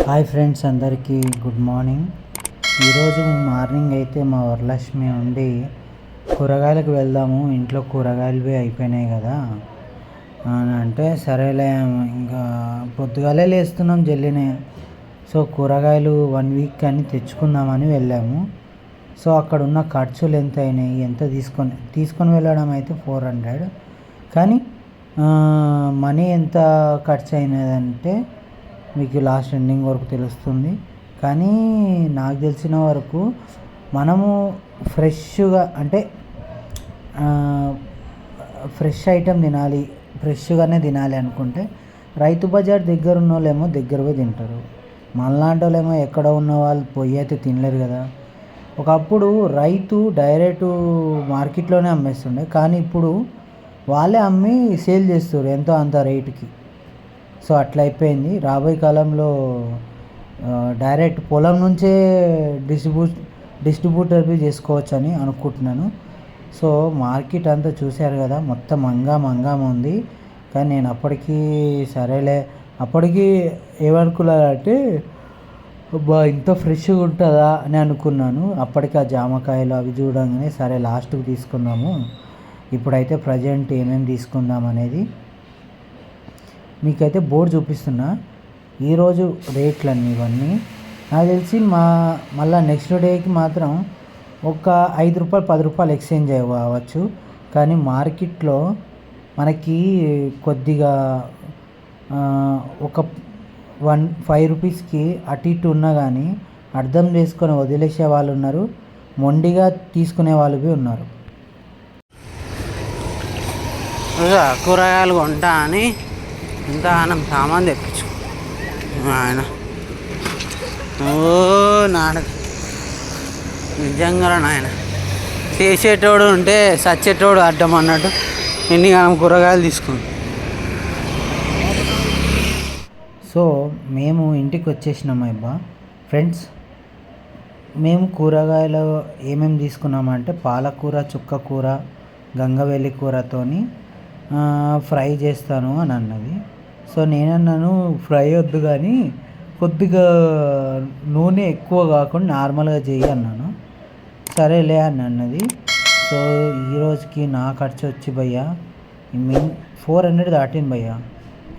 Hi friends అందరికీ good morning. ఈరోజు morning అయితే మా వరలక్ష్మి ఉండి కూరగాయలకు వెళ్దాము. ఇంట్లో కూరగాయలు అయిపోయినాయి కదా. అని అంటే సరేలే ఇంకా పొద్దుగాలే లేస్తున్నాం జల్లినే. సో కూరగాయలు వన్ వీక్ అని తెచ్చుకుందామని వెళ్ళాము. సో అక్కడ ఉన్న ఖర్చులు ఎంత అయినాయి ఎంత తీసుకొని తీసుకొని వెళ్ళడం అయితే ఫోర్ హండ్రెడ్. కానీ మనీ ఎంత ఖర్చు అయినదంటే మీకు లాస్ట్ ఎండింగ్ వరకు తెలుస్తుంది. కానీ నాకు తెలిసిన వరకు మనము ఫ్రెష్గా అంటే ఫ్రెష్ ఐటెం తినాలి ఫ్రెష్గానే తినాలి అనుకుంటే రైతు బజార్ దగ్గర ఉన్న వాళ్ళేమో దగ్గర పోయి తింటారు. మనలాంటి వాళ్ళేమో ఎక్కడ ఉన్న వాళ్ళు పొయ్యి అయితే తినలేరు కదా. ఒకప్పుడు రైతు డైరెక్ట్ మార్కెట్లోనే అమ్మేస్తుండే. కానీ ఇప్పుడు వాళ్ళే అమ్మి సేల్ చేస్తారు ఎంతో అంత రేటుకి సో అట్లా అయిపోయింది. రాబోయే కాలంలో డైరెక్ట్ పొలం నుంచే డిస్ట్రిబ్యూట్ డిస్ట్రిబ్యూటర్ చేసుకోవచ్చు అని అనుకుంటున్నాను. సో మార్కెట్ అంతా చూశారు కదా మొత్తం మంగా మంగా ఉంది. కానీ నేను అప్పటికీ సరేలే అప్పటికి ఏమనుకున్నానంటే బా ఇంత ఫ్రెష్గా ఉంటుందా అని అనుకున్నాను. అప్పటికి ఆ జామకాయలు అవి చూడంగానే సరే లాస్ట్కి తీసుకున్నాము. ఇప్పుడైతే ప్రజెంట్ ఏమేమి తీసుకుందాం అనేది మీకైతే బోర్డు చూపిస్తున్నా. ఈరోజు రేట్లు అన్ని ఇవన్నీ. నాకు తెలిసి మా మళ్ళీ నెక్స్ట్ డేకి మాత్రం ఒక ఐదు రూపాయలు పది రూపాయలు ఎక్స్చేంజ్ అవ్వచ్చు కానీ మార్కెట్లో మనకి కొద్దిగా ఒక వన్ ఫైవ్ రూపీస్కి అటు ఇటు ఉన్నా కానీ అర్థం చేసుకొని వదిలేసే వాళ్ళు ఉన్నారు. మొండిగా తీసుకునే వాళ్ళు ఉన్నారు. కూరగాయలు కొంటా అని ఇంత ఆనం సామాన్ తెప్పించు. ఆయన. ఓ నాన్న నిజంగా నాయన? చేసేటోడు ఉంటే సచ్చేటోడు అడ్డం అన్నట్టు ఎన్ని కాలం కూరగాయలు తీసుకుంది. సో మేము ఇంటికి వచ్చేసినాం అబ్బా. ఫ్రెండ్స్ మేము కూరగాయలు ఏమేమి తీసుకున్నామంటే పాలకూర చుక్క కూర గంగవెల్లి కూరతోని ఫ్రై చేస్తాను అని అన్నది. సో నేనన్నాను ఫ్రై వద్దు కానీ కొద్దిగా నూనె ఎక్కువ కాకుండా నార్మల్గా చేయి అన్నాను. సరేలే అని అన్నది. సో ఈరోజుకి నా ఖర్చు వచ్చి భయ్యా మీన్ ఫోర్ హండ్రెడ్ దాటింది భయ్యా.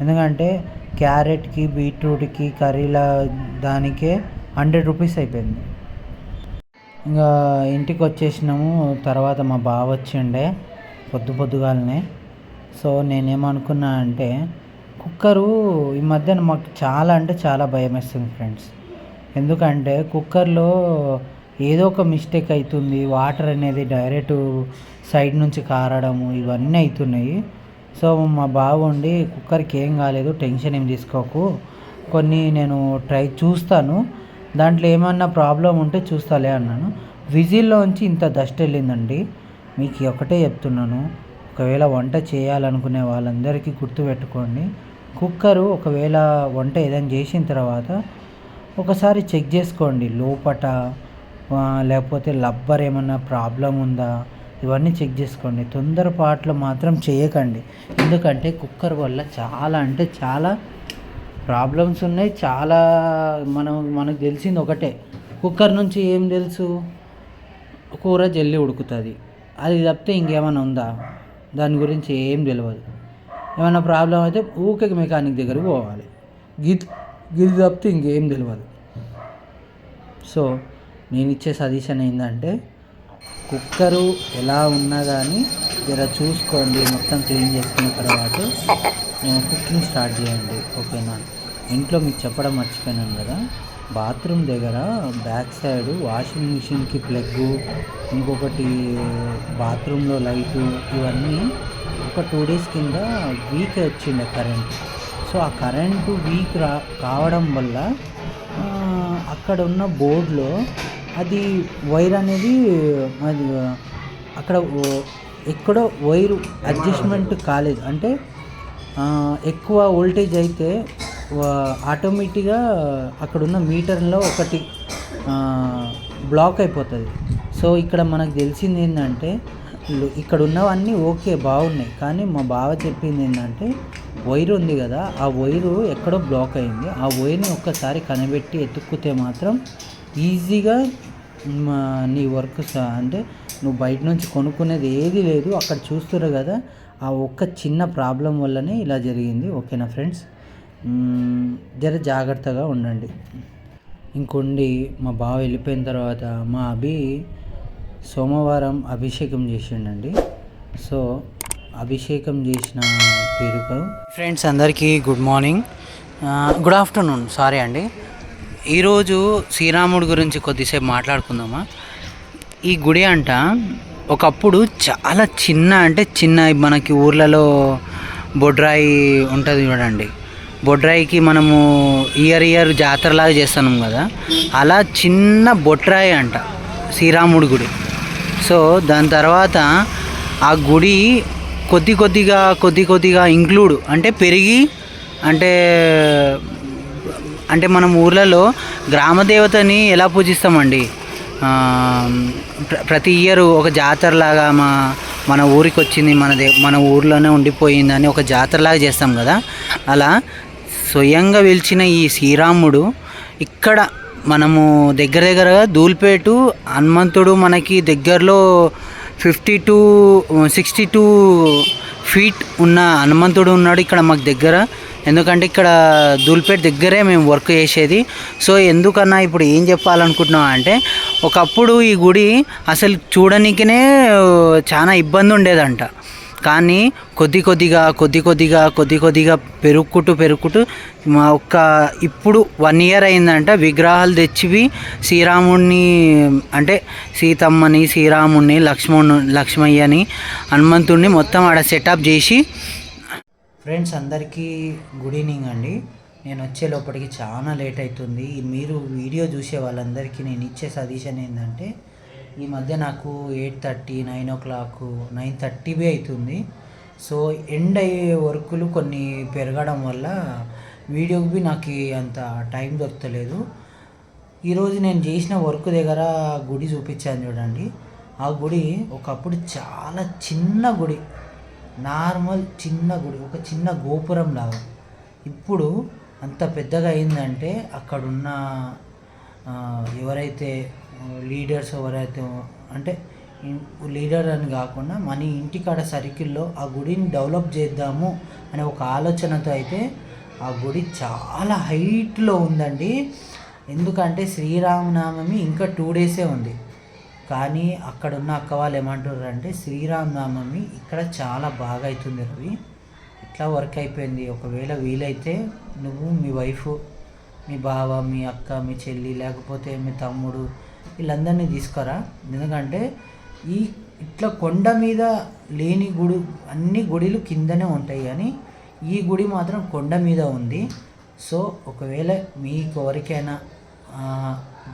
ఎందుకంటే క్యారెట్కి బీట్రూట్కి కర్రీల దానికే హండ్రెడ్ రూపీస్ అయిపోయింది. ఇంకా ఇంటికి వచ్చేసినాము. తర్వాత మా బావ వచ్చిండే పొద్దు పొద్దుగాలనే. సో నేనేమనుకున్నా అంటే కుక్కరు ఈ మధ్యన మాకు చాలా అంటే చాలా భయం వేస్తుంది ఫ్రెండ్స్. ఎందుకంటే కుక్కర్లో ఏదో ఒక మిస్టేక్ అవుతుంది వాటర్ అనేది డైరెక్ట్ సైడ్ నుంచి కారడము ఇవన్నీ అవుతున్నాయి సో మా బాగుండి కుక్కర్కి ఏం కాలేదు టెన్షన్ ఏం తీసుకోకు. కొన్ని నేను ట్రై చూస్తాను. దాంట్లో ఏమన్నా ప్రాబ్లం ఉంటే చూస్తాలే అన్నాను. విజిల్లోంచి ఇంత డస్ట్ వెళ్ళిందండి. మీకు ఒకటే చెప్తున్నాను. ఒకవేళ వంట చేయాలనుకునే వాళ్ళందరికీ గుర్తుపెట్టుకోండి. కుక్కరు ఒకవేళ వంట ఏదైనా చేసిన తర్వాత ఒకసారి చెక్ చేసుకోండి. లోపట లేకపోతే లబ్బర్ ఏమన్నా ప్రాబ్లం ఉందా? ఇవన్నీ చెక్ చేసుకోండి. తొందరపాట్లు మాత్రం చేయకండి. ఎందుకంటే కుక్కర్ వల్ల చాలా అంటే చాలా ప్రాబ్లమ్స్ ఉన్నాయి. చాలా మనం మనకు తెలిసింది ఒకటే. కుక్కర్ నుంచి ఏం తెలుసు? కూర జల్లి ఉడుకుతుంది. అది తప్పితే ఇంకేమైనా ఉందా? దాని గురించి ఏం తెలియదు ఏమైనా ప్రాబ్లం అయితే ఊకే మెకానిక్ దగ్గరికి పోవాలి. గిద్ గిది తప్పితే ఇంకేం తెలియదు సో నేను ఇచ్చే సజెషన్ ఏంటంటే కుక్కరు ఎలా ఉన్నా కానీ జర చూసుకోండి మొత్తం క్లీన్ చేసుకున్న తర్వాత కుకింగ్ స్టార్ట్ చేయండి ఓకేనా? ఇంట్లో మీకు చెప్పడం మర్చిపోయినాను కదా? బాత్రూమ్ దగ్గర బ్యాక్ సైడ్ వాషింగ్ మిషన్కి ప్లగ్ ఇంకొకటి బాత్రూంలో లైటు ఇవన్నీ ఒక టూ డేస్ కింద వీక్ వచ్చిండే కరెంట్ సో ఆ కరెంటు వీక్ రా కావడం వల్ల అక్కడ ఉన్న బోర్డులో అది వైర్ అనేది అది అక్కడ ఎక్కడో వైర్ అడ్జస్ట్మెంట్ కాలేదు. అంటే ఎక్కువ వోల్టేజ్ అయితే ఆటోమేటిక్గా అక్కడ ఉన్న మీటర్లో ఒకటి బ్లాక్ అయిపోతుంది. సో ఇక్కడ మనకు తెలిసింది ఏంటంటే ఇక్కడ ఉన్నవన్నీ ఓకే బాగున్నాయి. కానీ మా బావ చెప్పింది ఏంటంటే వైర్ ఉంది కదా ఆ వైరు ఎక్కడో బ్లాక్ అయింది. ఆ వైర్ని ఒక్కసారి కనిపెట్టి ఎత్తుక్కితే మాత్రం ఈజీగా మా నీ వర్క్ స- అంటే నువ్వు బయట నుంచి కొనుక్కునేది ఏది లేదు అక్కడ చూస్తున్నారు కదా ఆ ఒక్క చిన్న ప్రాబ్లం వల్లనే ఇలా జరిగింది. ఓకేనా ఫ్రెండ్స్? జర జాగ్రత్తగా ఉండండి. ఇంకొండి మా బావ వెళ్ళిపోయిన తర్వాత మా అభి సోమవారం అభిషేకం చేసిండండి. సో అభిషేకం చేసిన పేరుకు ఫ్రెండ్స్ అందరికీ good morning good afternoon sorry అండి. ఈరోజు శ్రీరాముడి గురించి కొద్దిసేపు మాట్లాడుకుందామా? ఈ గుడి అంట ఒకప్పుడు చాలా చిన్న అంటే చిన్న మనకి ఊర్లలో బొడ్రాయి ఉంటుంది చూడండి. బొడ్రాయికి మనము ఇయర్ ఇయర్ జాతరలాగా చేస్తున్నాం కదా. అలా చిన్న బొట్రాయి అంట శ్రీరాముడి గుడి. సో దాని తర్వాత ఆ గుడి కొద్ది కొద్దిగా కొద్ది కొద్దిగా ఇంక్లూడ్ అంటే పెరిగి అంటే అంటే మనం ఊర్లలో గ్రామ దేవతని ఎలా పూజిస్తామండి? ప్ర- ప్రతి ఇయర్ ఒక జాతరలాగా మా మన ఊరికి వచ్చింది మన దే మన ఊర్లోనే ఉండిపోయిందని ఒక జాతరలాగా చేస్తాం కదా? అలా స్వయంగా వెలిచిన ఈ శ్రీరాముడు ఇక్కడ మనము దగ్గర దగ్గరగా దూల్పేటు హనుమంతుడు మనకి దగ్గరలో fifty two sixty two feet ఉన్న హనుమంతుడు ఉన్నాడు ఇక్కడ మాకు దగ్గర. ఎందుకంటే ఇక్కడ దూల్పేట దగ్గరే మేము వర్క్ చేసేది. సో ఎందుకన్నా ఇప్పుడు ఏం చెప్పాలనుకుంటున్నాం అంటే ఒకప్పుడు ఈ గుడి అసలు చూడనీకినే చాలా ఇబ్బంది ఉండేదంట. కానీ కొద్ది కొద్దిగా కొద్ది కొద్దిగా కొద్ది కొద్దిగా పెరుక్కుంటూ పెరుక్కుంటూ మా ఒక్క ఇప్పుడు వన్ ఇయర్ అయిందంట. విగ్రహాలు తెచ్చివి శ్రీరాముడిని అంటే సీతమ్మని శ్రీరాముడిని లక్ష్మణు లక్ష్మయ్యని హనుమంతుడిని మొత్తం ఆడ సెటప్ చేసి ఫ్రెండ్స్ అందరికీ గుడ్ ఈవినింగ్ అండి. నేను వచ్చే లోపలికి చాలా లేట్ అవుతుంది. మీరు వీడియో చూసే వాళ్ళందరికీ నేను ఇచ్చే సజెషన్ ఏంటంటే ఈ మధ్య నాకు eight thirty nine o'clock nine thirty అవుతుంది సో ఎండ్ అయ్యే వర్కులు కొన్ని పెరగడం వల్ల వీడియోకి బి నాకు అంత టైం దొరకలేదు. ఈరోజు నేను చేసిన వర్క్ దగ్గర గుడి చూపించాను చూడండి. ఆ గుడి ఒకప్పుడు చాలా చిన్న గుడి. నార్మల్ చిన్న గుడి ఒక చిన్న గోపురం లాగా. ఇప్పుడు అంత పెద్దగా అయిందంటే అక్కడున్న ఎవరైతే లీడర్స్ ఎవరైతే అంటే లీడర్ అని కాకుండా మన ఇంటికాడ సర్కిల్లో ఆ గుడిని డెవలప్ చేద్దాము అనే ఒక ఆలోచనతో అయితే ఆ గుడి చాలా హైట్లో ఉందండి. ఎందుకంటే శ్రీరామనవమి ఇంకా టూ డేసే ఉంది. కానీ అక్కడ ఉన్న అక్క వాళ్ళు ఏమంటారు అంటే శ్రీరామనవమి ఇక్కడ చాలా బాగా అవుతుంది రవి. ఇట్లా వర్క్ అయిపోయింది. ఒకవేళ వీలైతే నువ్వు మీ వైఫ్ మీ బావ మీ అక్క మీ చెల్లి లేకపోతే మీ తమ్ముడు వీళ్ళందరినీ తీసుకురా. ఎందుకంటే ఈ ఇట్లా కొండ మీద లేని గుడి అన్ని గుడిలు కిందనే ఉంటాయి కానీ ఈ గుడి మాత్రం కొండ మీద ఉంది. సో ఒకవేళ మీకు ఎవరికైనా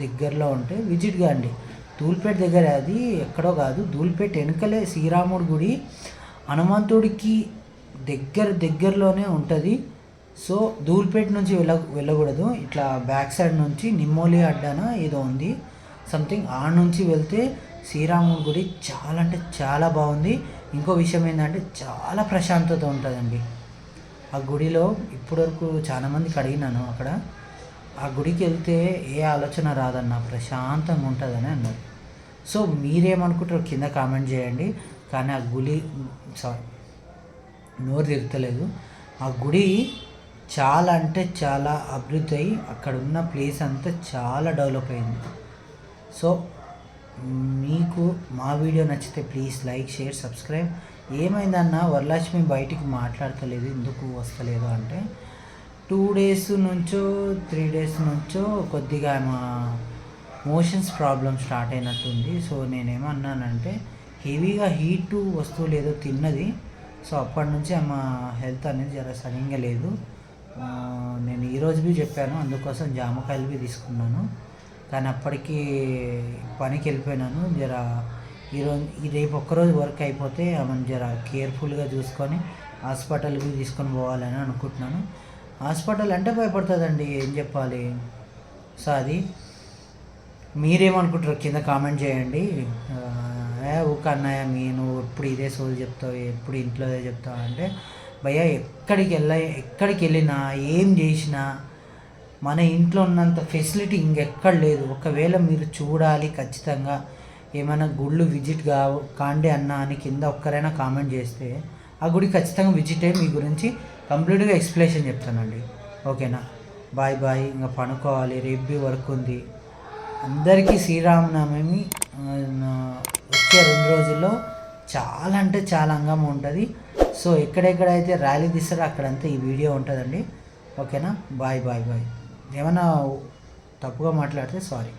దగ్గరలో ఉంటే విజిట్ కాండి ధూల్పేట దగ్గర అది ఎక్కడో కాదు. ధూల్పేట వెనుకలే శ్రీరాముడి గుడి హనుమంతుడికి దగ్గర దగ్గరలోనే ఉంటుంది. సో ధూల్పేట నుంచి వెళ్ళ వెళ్ళకూడదు. ఇట్లా బ్యాక్ సైడ్ నుంచి నిమ్మోలి అడ్డాన ఏదో ఉంది. సంథింగ్ ఆ నుంచి వెళ్తే శ్రీరాముడి గుడి చాలా అంటే చాలా బాగుంది. ఇంకో విషయం ఏంటంటే చాలా ప్రశాంతత ఉంటుందండి. ఆ గుడిలో ఇప్పటివరకు చాలామందికి అడిగినాను అక్కడ. ఆ గుడికి వెళ్తే ఏ ఆలోచన రాదన్న ప్రశాంతంగా ఉంటుందని అన్నారు. సో మీరేమనుకుంటారు కింద కామెంట్ చేయండి. కానీ ఆ గుడి సారీ నోరు తిరుగుతలేదు ఆ గుడి చాలా అంటే చాలా అభివృద్ధి అయ్యి అక్కడ ఉన్న ప్లేస్ అంతా చాలా డెవలప్ అయింది. సో మీకు మా వీడియో నచ్చితే ప్లీజ్ లైక్ షేర్ సబ్స్క్రైబ్. ఏమైందన్న వరలక్ష్మి బయటికి మాట్లాడతలేదు ఎందుకు వస్తలేదు అంటే టూ డేస్ నుంచో త్రీ డేస్ నుంచో కొద్దిగా మా మోషన్స్ ప్రాబ్లం స్టార్ట్ అయినట్టుంది. సో నేనేమన్నానంటే హెవీగా హీట్ వస్తువులు ఏదో తిన్నది. సో అప్పటి నుంచి ఆమె హెల్త్ అనేది జర సరిగ్గా లేదు. నేను ఈరోజు బి చెప్పాను అందుకోసం జామకాయలు బి తీసుకున్నాను. కానీ అప్పటికి పనికి వెళ్ళిపోయినాను. జర ఈరోజు ఈ రేపు ఒక్కరోజు వర్క్ అయిపోతే ఆమెను జర కేర్ఫుల్గా చూసుకొని హాస్పిటల్కి తీసుకొని పోవాలని అనుకుంటున్నాను. హాస్పిటల్ అంటే భయపడుతుందండి ఏం చెప్పాలి? సో అది మీరేమనుకుంటారు కింద కామెంట్ చేయండి. ఊక అన్నయ్య మీ నువ్వు ఎప్పుడు ఇదే సోది చెప్తావు ఎప్పుడు ఇంట్లోదే చెప్తావు అంటే భయ్య ఎక్కడికి వెళ్ళ ఎక్కడికి వెళ్ళినా ఏం చేసినా మన ఇంట్లో ఉన్నంత ఫెసిలిటీ ఇంకెక్కడ లేదు. ఒకవేళ మీరు చూడాలి ఖచ్చితంగా. ఏమైనా గుళ్ళు విజిట్ కా కాండి అన్న అని కింద ఒక్కరైనా కామెంట్ చేస్తే ఆ గుడి ఖచ్చితంగా విజిట్ అయ్యి మీ గురించి కంప్లీట్గా ఎక్స్ప్లెనేషన్ చెప్తానండి. ఓకేనా? Bye bye. ఇంకా పనుకోవాలి. రేపు వర్క్ ఉంది. అందరికీ శ్రీరామనవమి నా- వచ్చే రెండు రోజుల్లో చాలా అంటే చాలా అంగం ఉంటుంది. సో ఎక్కడెక్కడైతే ర్యాలీ తీస్తారో అక్కడంతా ఈ వీడియో ఉంటుందండి. ఓకేనా? Bye bye bye. ఏమైనా తప్పుగా మాట్లాడితే సారీ.